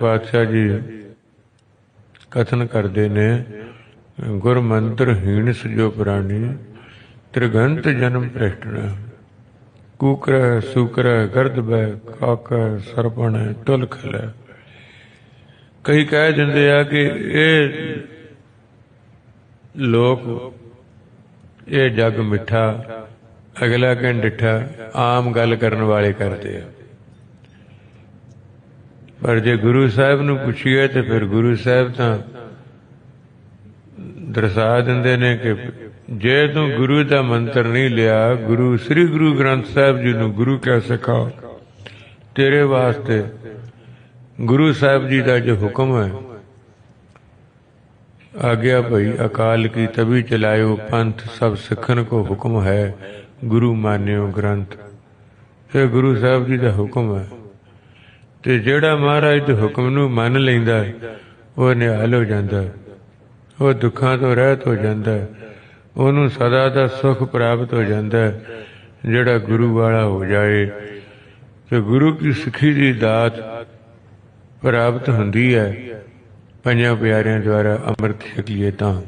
ਪਾਤਸ਼ਾਹ ਜੀ, ਕਥਨ ਕਰਦੇ ਨੇ ਗੁਰ ਮੰਤਰ ਹੀਣ ਸਜੋ ਪ੍ਰਾਣੀ, ਤ੍ਰਿਗੰਤ ਜਨਮ ਭ੍ਰਿਸ਼ਟਣਾ ਕੂਕਰ, ਸੂਕਰ, ਗਰਦ ਬੈ ਕਾਕ, ਸਰਪਣ ਤੁਲ ਖਲੇ ਕਈ ਕਹਿ ਦਿੰਦੇ ਆ ਕਿ ਇਹ ਲੋਕ, ਇਹ ਜਗ ਮਿੱਠਾ, ਅਗਲਾ ਕਹਿੰ ਡਿੱਠਾ ਆਮ ਗੱਲ ਕਰਨ ਵਾਲੇ ਕਰਦੇ ਆ। ਪਰ ਜੇ ਗੁਰੂ ਸਾਹਿਬ ਨੂੰ ਪੁੱਛੀਏ ਤੇ ਫਿਰ ਗੁਰੂ ਸਾਹਿਬ ਤਾਂ ਦਰਸਾ ਦਿੰਦੇ ਨੇ ਕਿ ਜੇ ਤੂੰ ਗੁਰੂ ਦਾ ਮੰਤਰ ਨਹੀਂ ਲਿਆ, ਗੁਰੂ ਸ੍ਰੀ ਗੁਰੂ ਗ੍ਰੰਥ ਸਾਹਿਬ ਜੀ ਨੂੰ ਗੁਰੂ ਕਹਿ ਸਕਾ ਤੇਰੇ ਵਾਸਤੇ ਗੁਰੂ ਸਾਹਿਬ ਜੀ ਦਾ ਜੋ ਹੁਕਮ ਹੈ, ਆਗਿਆ ਭਈ ਅਕਾਲ ਕੀ ਤਬੀ ਚਲਾਇਓ, ਪੰਥ ਸਭ ਸਿੱਖਣ ਕੋ ਹੁਕਮ ਹੈ, ਗੁਰੂ ਮਾਨਿਓ ਗ੍ਰੰਥ। ਇਹ ਗੁਰੂ ਸਾਹਿਬ ਜੀ ਦਾ ਹੁਕਮ ਹੈ ਤੇ ਜਿਹੜਾ ਮਹਾਰਾਜ ਦੇ ਹੁਕਮ ਨੂੰ ਮੰਨ ਲੈਂਦਾ ਹੈ, ਉਹ ਨਿਹਾਲ ਹੋ ਜਾਂਦਾ ਉਹ ਦੁੱਖਾਂ ਤੋਂ ਰਹਿਤ ਹੋ ਜਾਂਦਾ ਉਹਨੂੰ ਸਦਾ ਦਾ ਸੁਖ ਪ੍ਰਾਪਤ ਹੋ ਜਾਂਦਾ ਜਿਹੜਾ ਗੁਰੂ ਵਾਲਾ ਹੋ ਜਾਏ। ਤੇ ਗੁਰੂ ਕੀ ਸਿੱਖੀ ਦੀ ਦਾਤ ਪ੍ਰਾਪਤ ਹੁੰਦੀ ਹੈ। ਪੰਜਾਂ ਪਿਆਰਿਆਂ ਦੁਆਰਾ ਅੰਮ੍ਰਿਤ ਛਕ ਲਈਏ ਤਾਂ।